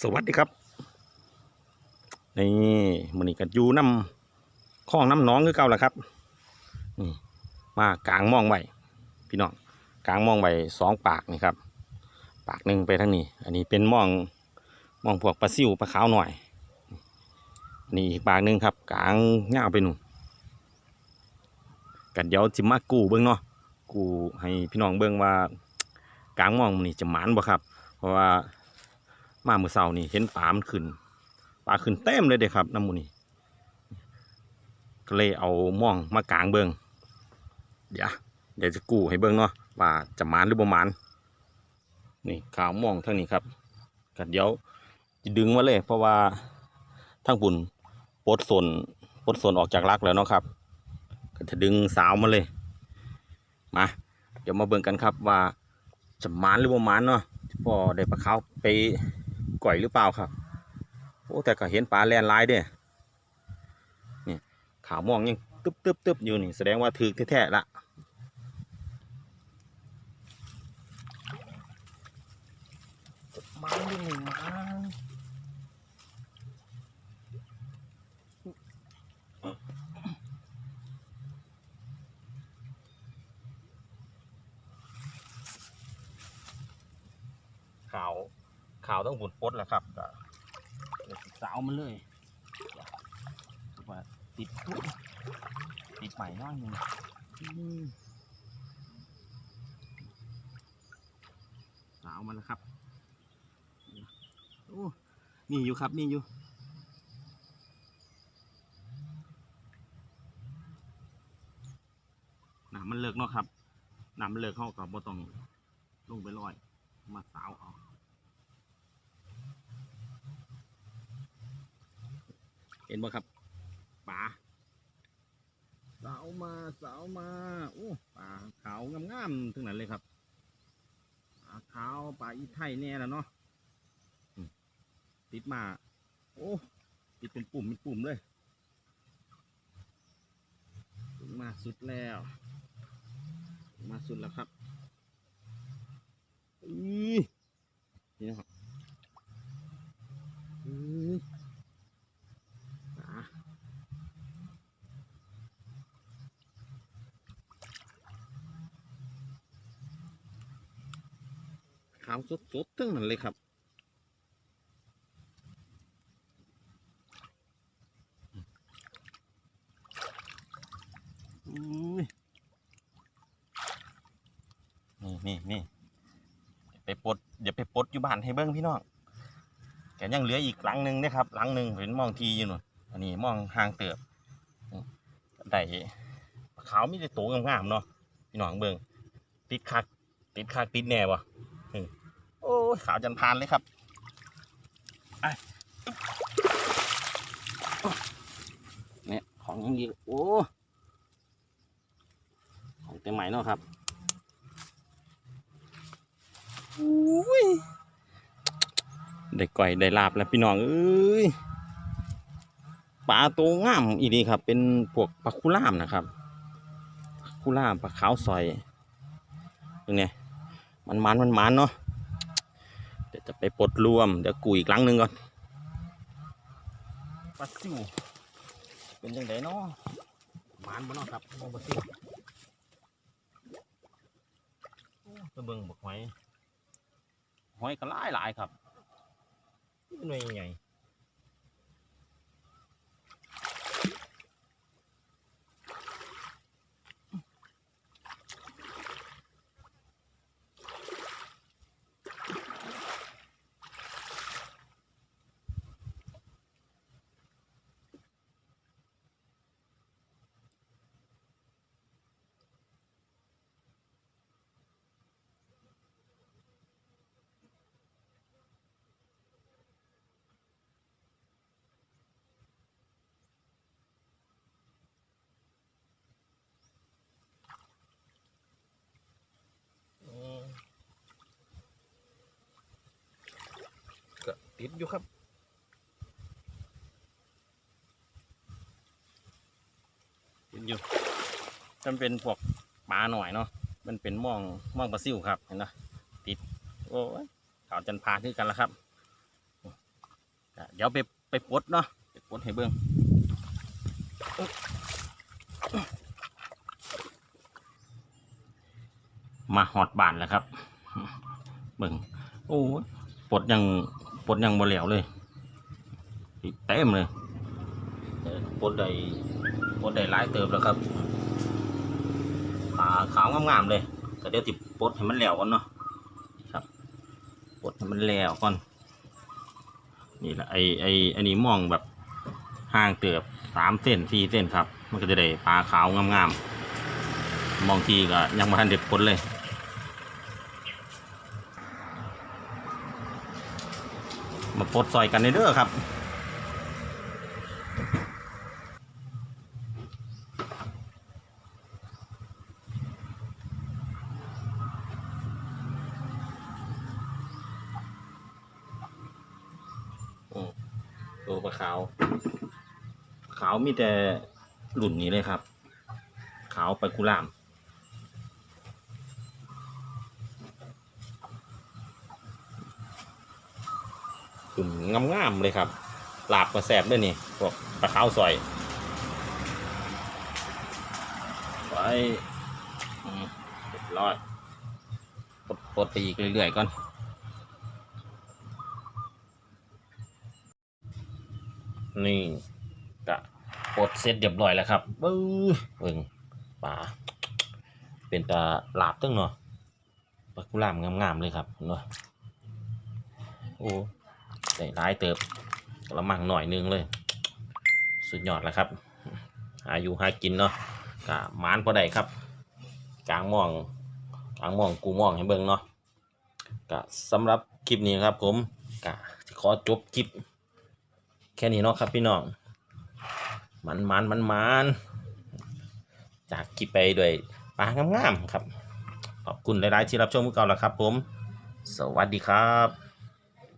สวัสดีครับนี่มันนี่กันยูน้ำคลองน้ำน้องคือเก่าแหละครับนี่มากลางมองไว้พี่น้องกลางมองไว้สองปากนี่ครับ ปากหนึ่งไปทางนี้ อันนี้เป็นมองมองพวกปลาซิวปลาขาวหน่อยนนี้อีกปากหนึ่งครับกลางเงาไปหนูนกันเดี๋ยวจิมากูเบิ้งเนาะกูให้พี่น้องเบิ้งว่ากลางมองนี่จะหมานบ่ครับ เพราะว่า มาเมื่อเช้านี่เห็นปลามันขึ้นปลาขึ้นเต็มเลยเด้ครับน้ำมูนี่ก็เลยเอาม่องมากลางเบิงเดี๋ยวเดี๋ยวจะกู้ให้เบิงเนาะว่าจะหมานหรือบ่หมานนี่ขาวม่องเท่านี้ครับก็เดี๋ยวจะดึงมาเลย เพราะว่าทั้งบุญปลดส่วนปลดส่วนออกจากรักแล้วเนาะครับ ก็จะดึงสาวมาเลยมาเดี๋ยวมาเบิ่งกันครับว่าจะหมานหรือบ่หมานเนาะพอได้ปลาขาไป ก่อยหรือเปล่าครับ โอ้แต่ก็เห็นปลาแลนลายเด้นี่ขาวม่วงยังตึ๊บตึ๊บตึ๊บอยู่นี่แสดงว่าถือแท้ๆละมาดิหนึ่งมาขาว ขาวต้องบุญปดแหละครับก็เดี๋ยวสิสาวมันเลยติดปุ๊บติดใหม่น้อยหนึงอืมสาวมันแล้วครับโอ้มีอยู่ครับมีอยู่น้ำมันเลิกเนาะครับน้ำมันเลิกเข้ากับบ่ต้องลงไปลอย มาสาวเอา ห็นบ่ครับป่าสาวมาสาวมาโอ้ป่าขาวงามๆทั้งนั้นเลยครับป่าขาวป่าอีไทยแน่แล้วเนาะติดมา โอ้ติดเป็นปุ่มเป็นปุ่มเลยถึงมาสุดแล้ว มาสุดแล้วครับ อื้อนี่นะครับอื้อ อะขาวสดๆทั้งนั้นเลยครับอุ้ยนี่นี่นี่ไปปลดเดี๋ยวไปปลดอยู่บ้านให้เบิ้งพี่น้องแกยังเหลืออีกหลังหนึ่งนะครับ หลังหนึ่งเห็นมองทีอยู่หนู่นอันนี้มองห่างเติบได้ขาวมีแต่โตงามๆเนาะพี่น้องเบิ่งติดคักติดคักติดแน่วะ โอ้ยขาวจันพานเลยครับไอ้เนี่ยของอยังดีโอ้ของเต็มใหม่เนาะครับอุ้ยได้ก่อยได้ลาบแล้วพี่น้องเอ้ยปลาตัวงามอีดีครับ เป็นพวกปลาคุล่ามนะครับปลาคุล่ามปลาขาวซอยเป็นไงมันมันมันมันเนาะ เดี๋ยวจะไปปลดรวม เดี๋ยวกูอีกครั้งหนึ่งก่อนปลาซิวเป็นยังไงเนาะมันบ่เนาะครับปลาซิวโอ้ตะเบิงบักหอยหอยก็หลายหลายๆครับหน่วยใหญ่ ติดอยู่ครับติดอยู่มันเป็นพวกปลาหน่อยเนาะมันเป็นม่องม่องปลาซิวครับเห็นไหมติดโอ้ยขาวจันพาคือกันแล้วครับเดี๋ยวไปไปปลดเนาะไปปลดให้เบิ่งมาหอดบานแล้วครับเบิ่งโอ้ยปลดยัง ปลดยังบ่แล้วเลยเต็มเลยปลดได้ปลดได้หลายเติบแล้วครับขาขาวงามๆเลยก็เดี๋ยวติปลดให้มันแล้วก่อนเนาะครับปลดให้มันแล้วก่อนนี่แหละไอไออันนี้มองแบบห่างเติบสามเส้นสี่เส้นครับ มันก็จะได้ปลาขาวงามๆมองทีก็ยังไม่ทันเด็ดผลเลย มาปลดซอยกันในเด้อครับอืมตัวปลาขาว ขาวมีแต่หลุ่นนี้เลยครับ ขาวไปกุหลาม กลุ่มงามๆเลยครับลาบกระแสบด้วยนี่พวกปลาขาวซอยไว้อืมเรียบร้อยปลดปลดไปอีกเรื่อยๆก่อนนี่กะปลดเสร็จเรียบร้อยแล้วครับบึ้งเบิ่งป่าเป็นตาหลาบตึ้งเนาะปลากุหลามงามๆเลยครับเนาะโอ้ ได้หลายเติบกระมังหน่อยนึงเลย สุดยอดแล้วครับหาอยู่หากินเนาะกะมานพอได้ครับ กลางม่องกลางม่องกูม่องให้เบิ่งเนาะกะสำหรับคลิปนี้ครับ ผมกะขอจบคลิป แค่นี้เนาะครับพี่น้องมันมันมันมันจากคลิปไปด้วยปลางามๆครับ ขอบคุณหลายๆที่รับชมพวกเราแล้วครับ ผม สวัสดีครับ